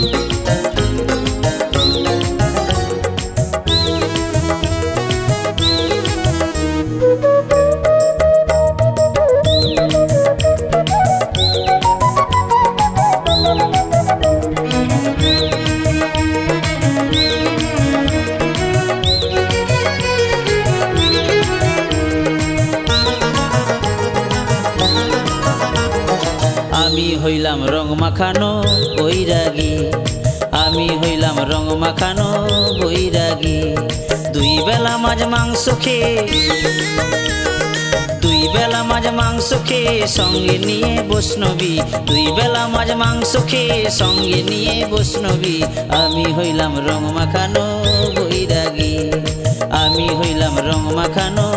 আমি হইলাম রং মাখানো বৈরাগী। আমি হইলাম রং মাখানো বৈরাগী। দুই বেলা মাঝ মাংস খেয়ে, দুই বেলা মাঝ মাংস খেয়ে সঙ্গে নিয়ে বৈষ্ণবী। দুই বেলা মাঝ মাংস খেয়ে সঙ্গে নিয়ে বৈষ্ণবী। আমি হইলাম রং মাখানো বৈরাগী। আমি হইলাম রং মাখানো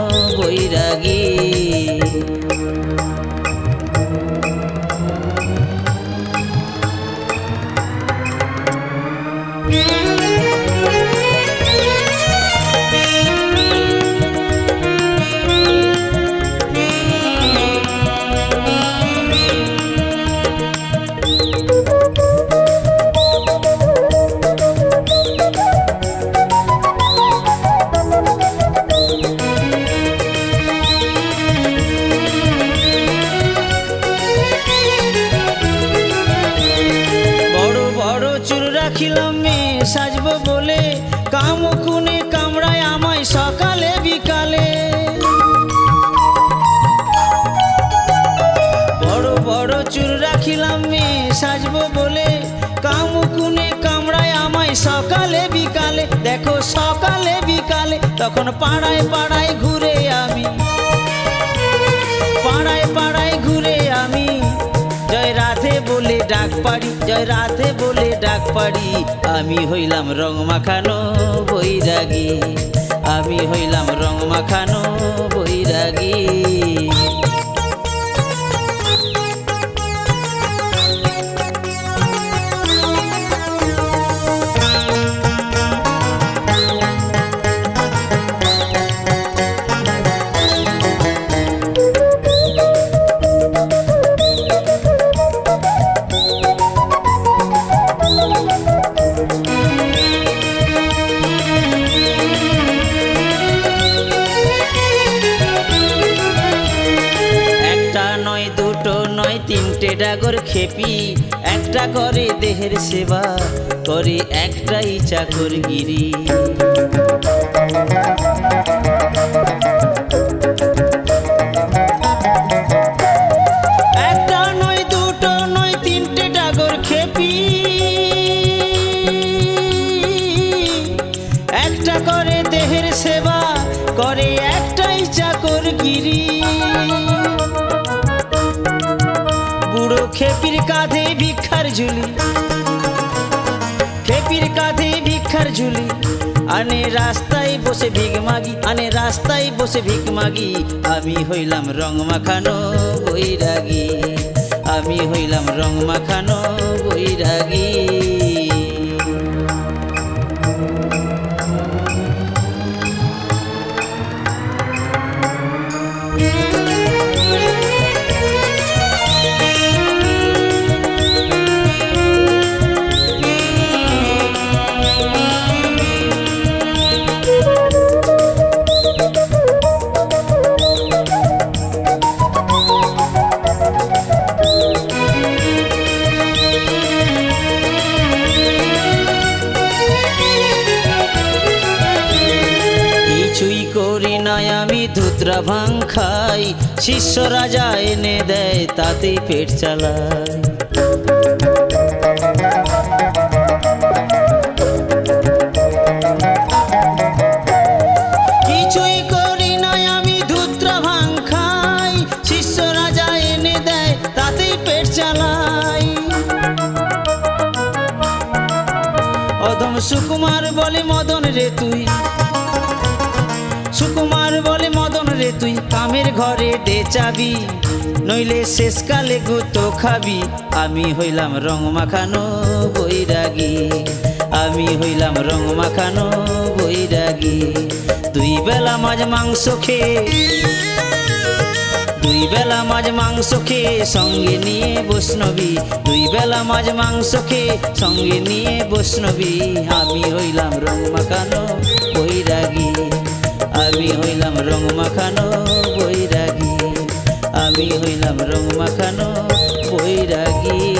রাখিলাম সাজবো বলে। কামকুনে কামড়ায় আমায় সকালে, বিকালে। বড় বড় চুল রাখিলাম মেয়ে, সাজব বলে। কামকুনে কামড়ায় আমায় সকালে, বিকালে। দেখো সকালে, বিকালে, তখন পাড়ায় পাড়ায় বলে ডাক পাড়ি, জয় রাধে বলে ডাক পাড়ি। আমি হইলাম রং মাখানো বৈরাগী। আমি হইলাম রং মাখানো বৈরাগী। তিনটে ডাগর খেপি একটা করে দেহের সেবা করে একটাই চাকর গিরি ভিক্ষার ঝুলি। আনে রাস্তায় বসে ভিক মাগি, আনে রাস্তায় বসে ভিক মাগি। আমি হইলাম রং মাখানো বৈরাগী। আমি হইলাম রং মাখানো বৈরাগী। আমি ধুতরা ভাং খাই, শিষ্য রাজা এনে দেয় তাতেই পেট কিছুই করি নাই আমি রাজা এনে দেয় তাতেই পেট চালাই অদম সুকুমার বলে, মদন রে তুই কামের ঘরে দে চাবি, নইলে শেষকালে গুতো খাবি। আমি হইলাম রং মাখানো বৈরাগী, আমি হইলাম রং মাখানো বৈরাগী। দুই বেলা মাঝ মাংস খেয়ে, দুই বেলা মাছ মাংস খেয়ে সঙ্গে নিয়ে বৈষ্ণবী। দুই বেলা মাছ মাংস খেয়ে সঙ্গে নিয়ে বৈষ্ণবী। আমি হইলাম রং মাখানো বৈরাগী। আমি হইলাম রং মাখানো বৈরাগী। আমি হইলাম রং মাখানো বৈরাগী।